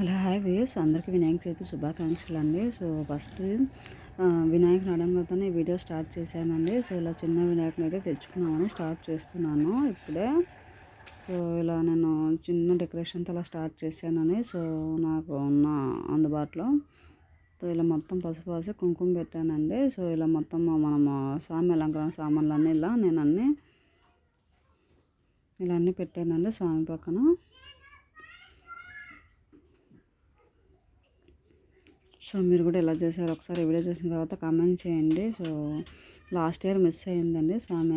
Hello hi వేస్ అందరికీ వినాయక చవితి శుభాకాంక్షలు అండి సో ఫస్ట్ ఆ, వినాయకుని అడంగతోనే ఈ వీడియో స్టార్ట్ చేశానండి. సో ఇలా చిన్న వినాయకుని అయితే తెచ్చుకున్నామని స్టార్ట్ చేస్తున్నాను ఇప్పుడే. సో ఇలా నేను చిన్న డెకరేషన్తో అలా స్టార్ట్ చేశానని సో నాకు ఉన్న అందుబాటులో. సో ఇలా మొత్తం పసుపు పసి కుంకుమ పెట్టానండి. సో ఇలా మొత్తం మనం స్వామి అలంకరణ సామాన్లు అన్నీ ఇలా నేను అన్నీ ఇలా అన్నీ పెట్టానండి స్వామి పక్కన. సో మీరు కూడా ఎలా చేశారు ఒకసారి వీడియో చూసిన తర్వాత కామెంట్ చేయండి. సో లాస్ట్ ఇయర్ మిస్ అయిందండి స్వామి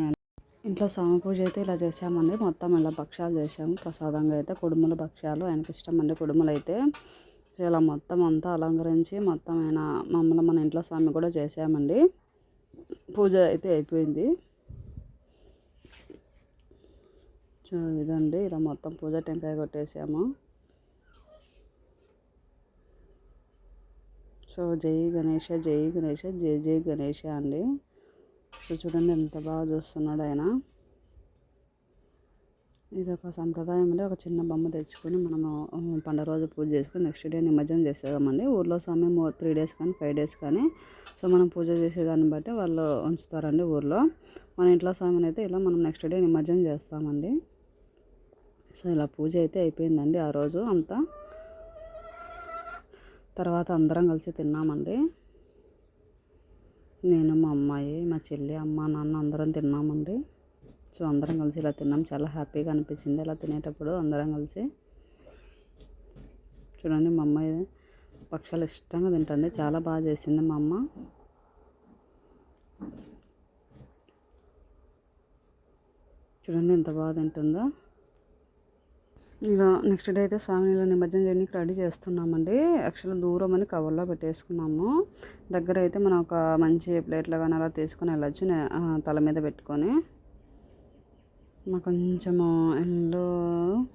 ఇంట్లో స్వామి పూజ అయితే ఇలా చేసామండి మొత్తం ఇలా భక్ష్యాలు చేసాము ప్రసాదంగా అయితే కుడుముల భక్ష్యాలు ఆయనకి ఇష్టం అండి కుడుములు అయితే. ఇలా మొత్తం అంతా అలంకరించి మొత్తం ఆయన మమ్మల్ని మన ఇంట్లో స్వామి కూడా చేసామండి పూజ అయితే అయిపోయింది. సో ఇదండి. ఇలా మొత్తం పూజ టెంకాయ కొట్టేసాము. సో జై గణేష జై గణేష జై జై గణేష అండి. సో చూడండి ఎంత బాగా చూస్తున్నాడు ఆయన. ఇది ఒక సంప్రదాయం ఒక చిన్న బొమ్మ తెచ్చుకొని మనము పండుగ రోజు పూజ చేసుకొని నెక్స్ట్ డే నిమజ్జనం చేసేదామండి ఊర్లో సమయం త్రీ డేస్ కానీ ఫైవ్ డేస్ కానీ సో మనం పూజ చేసేదాన్ని బట్టి వాళ్ళు ఉంచుతారండి ఊర్లో. మన ఇంట్లో స్వామిని అయితే ఇలా మనం నెక్స్ట్ డే నిమజ్జనం చేస్తామండి. సో ఇలా పూజ అయితే అయిపోయిందండి ఆ రోజు అంతా. తర్వాత అందరం కలిసి తిన్నామండి. నేను మా అమ్మాయి మా చెల్లి అమ్మ నాన్న అందరం తిన్నామండి. సో అందరం కలిసి ఇలా తిన్నాం. చాలా హ్యాపీగా అనిపించింది ఇలా తినేటప్పుడు అందరం కలిసి. చూడండి మా అమ్మాయి పక్షాలు ఇష్టంగా తింటుంది. చాలా బాగా చేసింది మా అమ్మ. చూడండి ఎంత బాగా తింటుందో. ఇలా నెక్స్ట్ డే అయితే స్వామిని నిమజ్జనం చేయడానికి రెడీ చేస్తున్నామండి. యాక్చువల్లీ దూరం అని కవర్లో పెట్టేసుకున్నాము. దగ్గర అయితే మనం ఒక మంచి ప్లేట్లో కానీ అలా తీసుకొని వెళ్ళొచ్చు తల మీద పెట్టుకొని. మాకు కొంచెము ఇల్లు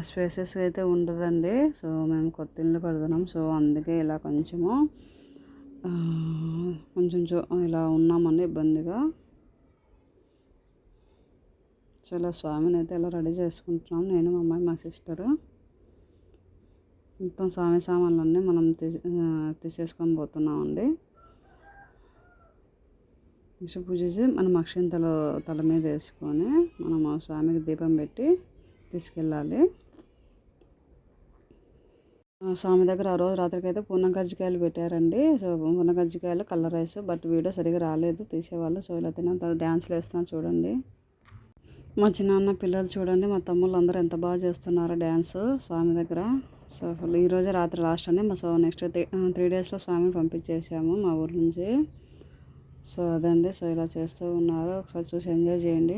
స్పేసెస్ అయితే ఉండదండి. సో మేము కొత్త ఇల్లు కడుతున్నాం. సో అందుకే ఇలా కొంచెము కొంచెం చూ- ఇలా ఉన్నామండి ఇబ్బందిగా. సో స్వామిని అయితే ఇలా రెడీ చేసుకుంటున్నాం. నేను మా అమ్మాయి మా సిస్టరు. మొత్తం స్వామి సామాన్లన్నీ మనం తీ తీసేసుకొని పోతున్నామండి. నెక్స్ట్ పూజ చేసి మనం అక్షింతలు తల మీద వేసుకొని మనం ఆ స్వామికి దీపం పెట్టి తీసుకెళ్ళాలి. ఆ స్వామి దగ్గర ఆ రోజు రాత్రికి అయితే పూర్ణ కజ్జికాయలు పెట్టారండి. సో పూర్ణ గజ్జికాయలు కలర్ రైస్ బట్ వీడియో సరిగా రాలేదు. తీసేవాళ్ళు సో ఇలా తినంత తర్వాత డ్యాన్స్లు వేస్తాను చూడండి. మా చిన్నాన్న పిల్లలు చూడండి మా తమ్ముళ్ళు అందరూ ఎంత బాగా చేస్తున్నారు డ్యాన్స్ స్వామి దగ్గర. సో అసలు ఈరోజు రాత్రి లాస్ట్ అండి. మా సో నెక్స్ట్ త్రీ డేస్లో స్వామిని పంపించేసాము మా ఊరి నుంచి. సో అదండి. సో ఇలా చేస్తూ ఉన్నారు. ఒకసారి చూసి ఎంజాయ్ చేయండి.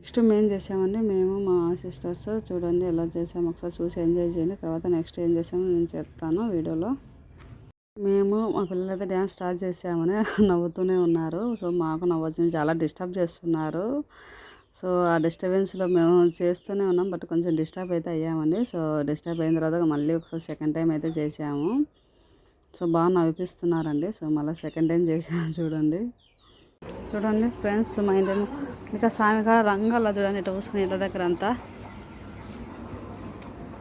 నెక్స్ట్ మేము చేసామండి. మేము మా సిస్టర్స్ చూడండి ఎలా చేసాము. ఒకసారి చూసి ఎంజాయ్ చేయండి. తర్వాత నెక్స్ట్ ఏం చేసామో నేను చెప్తాను వీడియోలో. మేము మా పిల్లలైతే డ్యాన్స్ స్టార్ట్ చేసామని నవ్వుతూనే ఉన్నారు. సో మాకు నవ్వచ్చు చాలా డిస్టర్బ్ చేస్తున్నారు. సో ఆ డిస్టర్బెన్స్లో మేము చేస్తూనే ఉన్నాం. బట్ కొంచెం డిస్టర్బ్ అయితే అయ్యామండి. సో డిస్టర్బ్ అయిన తర్వాత మళ్ళీ ఒకసారి సెకండ్ టైం అయితే చేసాము. సో బాగా నవ్విపిస్తున్నారండి. సో మళ్ళీ సెకండ్ టైం చేసాము చూడండి. చూడండి ఫ్రెండ్స్ మా ఇంటి ఇంకా స్వామి రంగాల చూడండి ఇట్లా పూసుకుని ఇళ్ళ దగ్గర అంతా.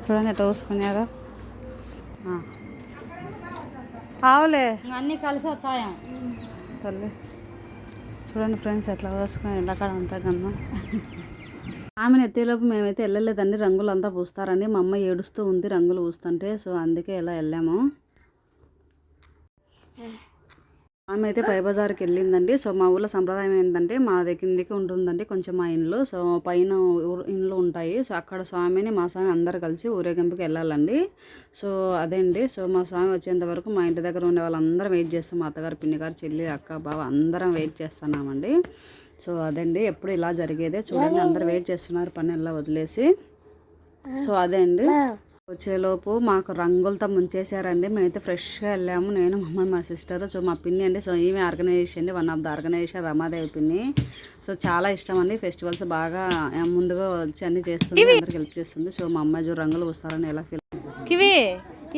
చూడండి ఎట్లా పూసుకున్నారో ఆవులే. అన్నీ కలిసి వచ్చాయం? తల్లి చూడండి ఫ్రెండ్స్ ఎట్లా వేసుకుని ఇళ్ళకాడ అంతా కన్నా. ఆమెను ఎత్తేలోపు మేమైతే వెళ్ళలేదండి రంగులు అంతా పూస్తారండి. మా అమ్మ ఏడుస్తూ ఉంది రంగులు పూస్తుంటే సో అందుకే ఇలా వెళ్ళాము. ఆమె అయితే పై బజార్కి వెళ్ళిందండి సో మా ఊళ్ళో సంప్రదాయం ఏంటంటే మా దగ్గర కిందికి ఉంటుందండి కొంచెం మా ఇండ్లు. సో పైన ఊరు- ఇండ్లు ఉంటాయి. సో అక్కడ స్వామిని మా స్వామి అందరు కలిసి ఊరేగింపుకి వెళ్ళాలండి. సో అదే అండి. సో మా స్వామి వచ్చేంత వరకు మా ఇంటి దగ్గర ఉండే వాళ్ళందరం వెయిట్ చేస్తాం. మా అత్తగారు పిన్నిగారు చెల్లి అక్క బావ అందరం వెయిట్ చేస్తున్నామండి. సో అదండి ఎప్పుడు ఇలా జరిగేదే చూడండి. అందరు వెయిట్ చేస్తున్నారు. పని ఎలా వదిలేసి. సో అదే అండి. వచ్చేలోపు మాకు రంగులతో ముంచేశారండి. మేమైతే ఫ్రెష్గా వెళ్ళాము. నేను మా అమ్మ మా సిస్టర్ సో మా పిన్ని అండి. సో ఈమె organisation one of the organisation Ramadevi పిన్ని. సో చాలా ఇష్టం అండి. ఫెస్టివల్స్ బాగా ముందుగా వచ్చి అన్ని చేస్తుంది. అందరికి హెల్ప్ చేస్తుంది. సో మా అమ్మాయి రంగులు వస్తారని ఎలా ఫీల్ కివి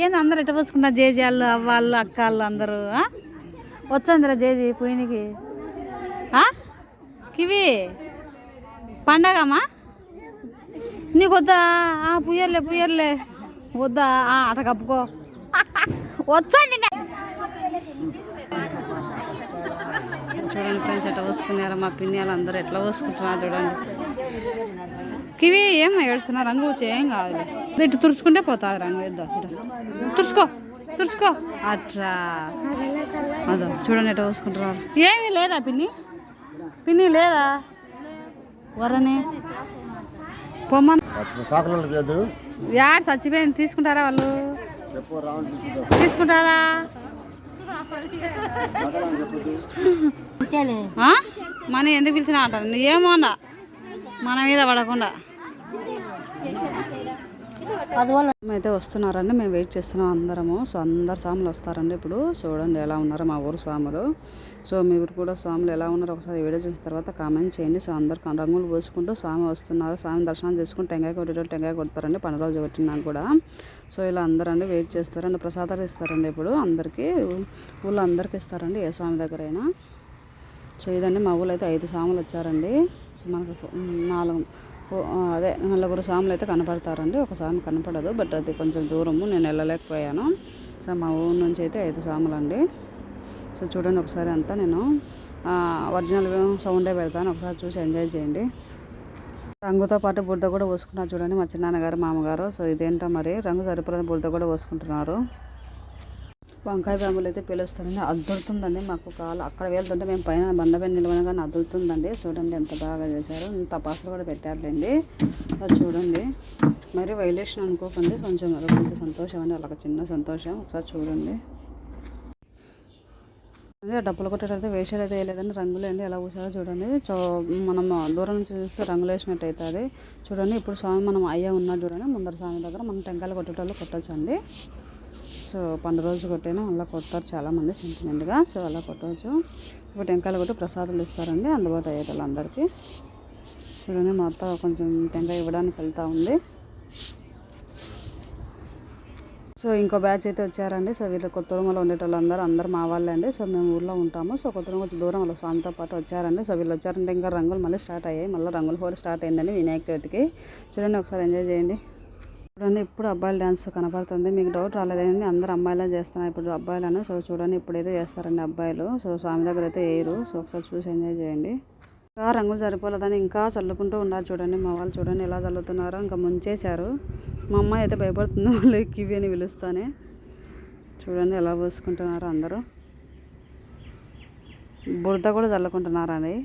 ఏంది అందరు ఎట్ట పూసుకున్నారు జేజాళ్ళు అవ్వాళ్ళు అక్కాళ్ళు అందరూ? వచ్చందిరా జేజీ పోయినకి. కివి పండగమ్మా నీకు వద్దా? ఆ, పుయ్యర్లే పుయ్యర్లే. వద్దా? ఆ, అట కప్పుకో. వచ్చండి చూడండి ఫ్రెండ్స్ ఎట్లా పోసుకున్నారో మా పిన్ని వాళ్ళు అందరూ ఎట్లా పోసుకుంటున్నారు చూడండి. కివి ఏం ఏడుస్తున్నా రంగు వచ్చి ఏం కాదు ఇటు తుడుచుకుంటే పోతుంది రంగు ఇద్దా తుడుచుకో తుడుచుకో. అట్రా. అదో చూడండి ఎట్లా పోసుకుంటున్నారు. ఏమీ లేదా పిన్ని? పిన్ని లేదా? వరనే? యాడ్ చచ్చిపోయింది తీసుకుంటారా వాళ్ళు? తీసుకుంటారా? ఆ? మన ఎందుకు పిలిచినా అంటారు? ఏమో అన్న. మన మీద పడకుండా. అయితే వస్తున్నారండి మేము వెయిట్ చేస్తున్నాం అందరము. సో అందరు స్వాములు వస్తారండి ఇప్పుడు. చూడండి ఎలా ఉన్నారో మా ఊరు స్వాములు. సో మీ ఊరు కూడా స్వాములు ఎలా ఉన్నారో ఒకసారి వీడియో చూసిన తర్వాత కామెంట్ చేయండి. సో అందరు రంగులు పోసుకుంటూ స్వామి వస్తున్నారు. స్వామి దర్శనం చేసుకుని టెంకాయ కొట్టేటోళ్ళు టెంకాయ కొడతారండి పని రోజు పెట్టినాను కూడా. సో ఇలా అందరండి వెయిట్ చేస్తారండి ప్రసాదాలు ఇస్తారండి ఇప్పుడు అందరికీ. ఊళ్ళో అందరికీ ఇస్తారండి ఏ స్వామి దగ్గరైనా. సో ఇదండి మా ఊళ్ళో అయితే ఐదు స్వాములు వచ్చారండి. సో మనకు నాలుగు నాకు అదే నలుగురు స్వాములు అయితే కనపడతారండి. ఒక స్వామి కనపడదు బట్ అది కొంచెం దూరము నేను వెళ్ళలేకపోయాను. సో మా ఊరు నుంచి అయితే ఐదు స్వాములు అండి సో చూడండి ఒకసారి అంతా నేను ఒరిజినల్ సౌండే పెడతాను. ఒకసారి చూసి ఎంజాయ్ చేయండి. రంగుతో పాటు బురద కూడా పోసుకున్నారు చూడండి మా చిన్నాన్నగారు మామగారు. సో ఇదేంటో మరి రంగు సరిపడిన బురద కూడా పోసుకుంటున్నారు. వంకాయ బాంబులు అయితే పిలుస్తుందండి. అద్దుతుందండి మాకు కాలు అక్కడ వెళ్తుంటే మేము పైన బండ పైన కానీ అద్దుతుందండి చూడండి ఎంత బాగా చేశారు. తపాసులు కూడా పెట్టారులేండి. అది చూడండి. మరి వైలేషన్ అనుకోకండి. కొంచెం కొంచెం సంతోషం అండి. వాళ్ళకి చిన్న సంతోషం. ఒకసారి చూడండి. అదే డబ్బులు కొట్టేటైతే వేషాలు అయితే వేయలేదండి. రంగులు అండి. ఎలా పూసారో చూడండి. చో మనం దూరం నుంచి చూస్తే రంగులు వేసినట్టు అవుతుంది. చూడండి. ఇప్పుడు స్వామి మనం అయ్యా ఉన్నాడు చూడండి. ముందర స్వామి దగ్గర మనం టెంకాయలు కొట్టేటోళ్ళు కొట్టచ్చండి. సో పండుగ రోజు కొట్టేనా అలా కొడతారు చాలామంది సెంటిమెంట్గా సో అలా కొట్టవచ్చు. ఇప్పుడు టెంకాయలు కొట్టి ప్రసాదాలు ఇస్తారండి అందుబాటు అయ్యే వాళ్ళందరికీ. చూడండి మా అత్త కొంచెం టెంకాయ ఇవ్వడానికి వెళ్తూ ఉంది. సో ఇంకో బ్యాచ్ అయితే వచ్చారండి. సో వీళ్ళు కొత్త రూమ్లో ఉండేటోళ్ళందరూ అందరూ మా వాళ్ళే అండి. సో మేము ఊర్లో ఉంటాము. సో కొత్త రూమ్ కొంచెం దూరం వాళ్ళ స్వామితో పాటు వచ్చారండి. సో వీళ్ళు వచ్చారంటే ఇంకా రంగులు మళ్ళీ స్టార్ట్ అయ్యాయి. మళ్ళీ రంగుల హోలీ స్టార్ట్ అయిందండి వినాయక చవితికి. చూడండి ఒకసారి ఎంజాయ్ చేయండి. చూడండి ఇప్పుడు అబ్బాయిల డ్యాన్స్ కనపడుతుంది. మీకు డౌట్ రాలేదండి. అందరు అమ్మాయిలే చేస్తున్నారు. ఇప్పుడు అబ్బాయిలను సో చూడండి. ఇప్పుడైతే చేస్తారండి అబ్బాయిలు. సో స్వామి దగ్గర అయితే వేయరు సో ఒకసారి చూసి ఎంజాయ్ చేయండి. ఇంకా రంగులు సరిపోలేదని ఇంకా చల్లుకుంటూ ఉన్నారు చూడండి. మా వాళ్ళు చూడండి ఎలా చల్లుతున్నారో ఇంకా ముంచేశారు. మా అమ్మాయి అయితే భయపడుతుంది. వాళ్ళు కివి అని పిలుస్తానే. చూడండి ఎలా పోసుకుంటున్నారో అందరూ. బురద కూడా చల్లుకుంటున్నారండి.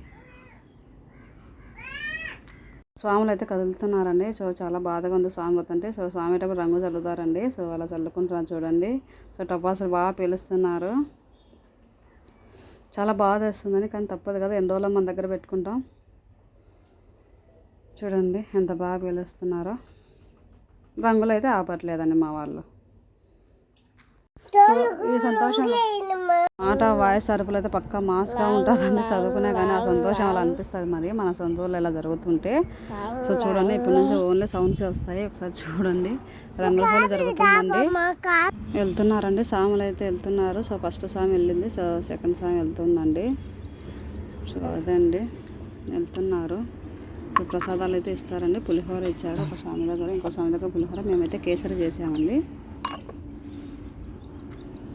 స్వాములు అయితే కదులుతున్నారండి. సో చాలా బాధగా ఉంది స్వామి పోతుంటే సో స్వామి అటప్పుడు రంగు చల్లుతారండి. సో అలా చల్లుకుంటున్నారు చూడండి. సో టపాసులు బాగా పీలుస్తున్నారు. చాలా బాధ వేస్తుందని కానీ తప్పదు కదా. ఎన్ని రోజులు మన దగ్గర పెట్టుకుంటాం? చూడండి ఎంత బాగా పీలుస్తున్నారో. రంగులు అయితే ఆపట్లేదండి మా వాళ్ళు. సో ఈ సంతోషంలో మాట వాయిస్ అరుపులు అయితే పక్క మాస్గా ఉంటుందండి చదువుకునే కానీ ఆ సంతోషం అలా అనిపిస్తుంది మరి మన సొంత ఊళ్ళో ఇలా జరుగుతుంటే. సో చూడండి ఇప్పటి నుంచి ఓన్లీ సౌండ్స్ వస్తాయి. ఒకసారి చూడండి. రంగుల హోలీ జరుగుతుందండి. వెళ్తున్నారండి. సాములు అయితే వెళ్తున్నారు. సో ఫస్ట్ సామి వెళ్ళింది. సో సెకండ్ సామి వెళ్తుందండి. సో అదండి వెళ్తున్నారు. ఇప్పుడు ప్రసాదాలు అయితే ఇస్తారండి. పులిహోర ఇచ్చారు. ఒక స్వామి దగ్గర ఇంకో స్వామి దగ్గర పులిహోర. మేమైతే కేసరి చేసామండి.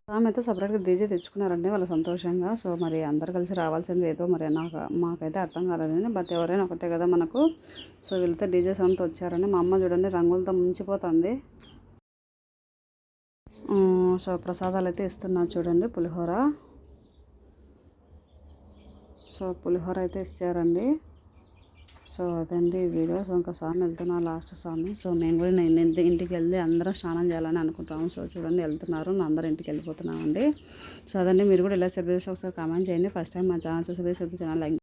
స్వామి అయితే సపరేట్గా డీజే తెచ్చుకున్నారండి వాళ్ళు సంతోషంగా సో మరి అందరు కలిసి రావాల్సింది ఏదో మరి నాకు మాకైతే అర్థం కాలేదండి. బట్ ఎవరైనా ఒకటే కదా మనకు. సో వీళ్ళతో డీజే సౌండ్తో వచ్చారండి మా అమ్మ చూడండి రంగులతో ముంచిపోతుంది. సో ప్రసాదాలు అయితే ఇస్తున్నారు చూడండి పులిహోర. సో పులిహోర అయితే ఇచ్చారండి. సో అదండి వీడియో. సో ఇంకా స్వామి వెళ్తున్నా లాస్ట్ స్వామి. సో నేను కూడా నేను ఇంటి- ఇంటికి వెళ్ళి అందరం స్నానం చేయాలని అనుకుంటాము సో చూడండి వెళ్తున్నారు. అందరూ అందరం ఇంటికి వెళ్ళిపోతున్నామండి. సో అదండి మీరు కూడా ఇలా సెలబ్రేట్ ఒకసారి కామెంట్ చేయండి. ఫస్ట్ టైం మా ఛానల్ చూసి ఛానల్ లైక్